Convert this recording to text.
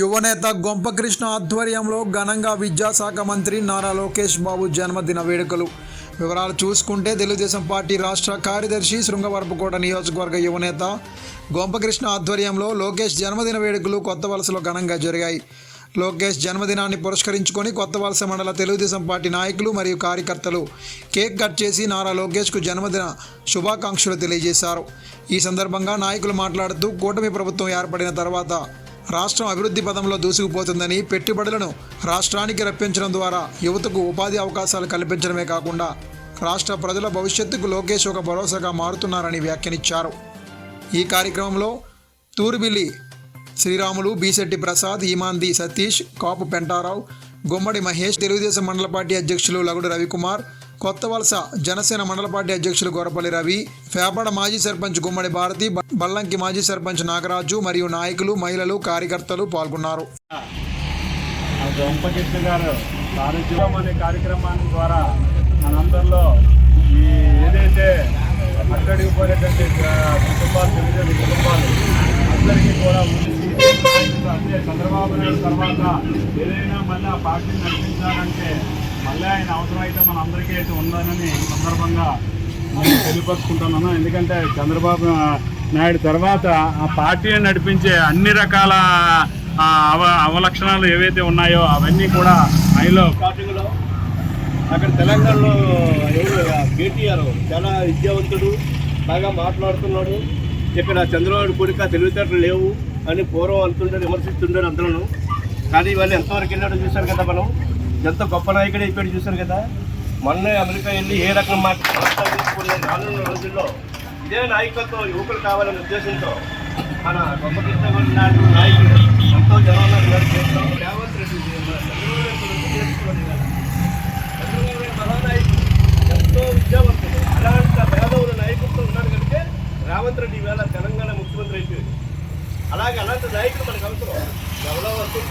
యువనేత గొంపకృష్ణ ఆధ్వర్యంలో ఘనంగా విద్యాశాఖ మంత్రి నారా లోకేష్ బాబు జన్మదిన వేడుకలు. వివరాలు చూసుకుంటే తెలుగుదేశం పార్టీ రాష్ట్ర కార్యదర్శి శృంగవరపుకోట నియోజకవర్గ యువనేత గొంపకృష్ణ ఆధ్వర్యంలో లోకేష్ జన్మదిన వేడుకలు కొత్త వలసలో ఘనంగా జరిగాయి. లోకేష్ జన్మదినాన్ని పురస్కరించుకొని కొత్త వలస మండల తెలుగుదేశం పార్టీ నాయకులు మరియు కార్యకర్తలు కేక్ కట్ చేసి నారా లోకేష్కు జన్మదిన శుభాకాంక్షలు తెలియజేశారు. ఈ సందర్భంగా నాయకులు మాట్లాడుతూ కూటమి ప్రభుత్వం ఏర్పడిన తర్వాత రాష్ట్రం అభివృద్ధి పదంలో దూసుకుపోతుందని పెట్టుబడులను రాష్ట్రానికి రప్పించడం ద్వారా యువతకు ఉపాధి అవకాశాలు కల్పించడమే కాకుండా రాష్ట్ర ప్రజల భవిష్యత్తుకు లోకేష్ ఒక భరోసాగా మారుతున్నారని వ్యాఖ్యానించారు. ఈ కార్యక్రమంలో తూర్బిల్లి శ్రీరాములు బీశెట్టి ప్రసాద్ ఈమాంది సతీష్ కాపు పెంటారావు గుమ్మడి మహేష్ తెలుగుదేశం మండల పార్టీ అధ్యక్షులు లగుడు రవికుమార్ కొత్త వలస జనసేన మండల పార్టీ అధ్యక్షులు గొరపల్లి రవి పేపడ మాజీ సర్పంచ్ గుమ్మడి భారతి బల్లంకి మాజీ సర్పంచ్ నాగరాజు మరియు నాయకులు మహిళలు కార్యకర్తలు పాల్గొన్నారు. అనే కార్యక్రమాన్ని ద్వారా మనందరిలో ఈ ఏదైతే అక్కడికి కుటుంబాలు కుటుంబాలు అందరికీ కూడా అంటే చంద్రబాబు నాయుడు తర్వాత ఏదైనా మళ్ళీ ఆ పార్టీని నడిపించాలంటే మళ్ళీ ఆయన అవసరం అయితే మన అందరికీ అయితే ఉందని సందర్భంగా నేను తెలియపరుచుకుంటున్నాను. ఎందుకంటే చంద్రబాబు నాయుడు తర్వాత ఆ పార్టీని నడిపించే అన్ని రకాల అవ అవలక్షణాలు ఏవైతే ఉన్నాయో అవన్నీ కూడా ఆయనలో స్టార్టింగ్లో అక్కడ తెలంగాణలో ఎవరు కేటీఆర్ చాలా విద్యావంతుడు బాగా మాట్లాడుతున్నాడు. ఇక్కడ చంద్రబాబు కొడుక తెలివితేటలు లేవు అని పూర్వం అంటుండే విమర్శిస్తుండే అందరూ. కానీ వాళ్ళు ఎంతవరకు వెళ్ళాడో చూశారు కదా మనం. ఎంత గొప్ప నాయకుడు అయిపోయాడు చూశారు కదా? మొన్నే అమెరికా వెళ్ళి ఏ రకం మాట్లాడుకునే రానున్న రోజుల్లో ఇదే నాయకత్వం యువకులు కావాలనే ఉద్దేశంతో మన గొప్ప కృష్ణ నాయుడు నాయకుడు ఎంతో జనంలో చేస్తాం. రేవంత్ రెడ్డి మహానాయకుడు ఎంతో విద్యావంతుడు అలాంటి పేదవుల నాయకత్వం ఉన్నాడు కనుక రేవంత్ రెడ్డి ఈవేళ తెలంగాణ ముఖ్యమంత్రి అయిపోయాడు. అలాగే అలాంటి నాయకుడు మనకు అవసరం.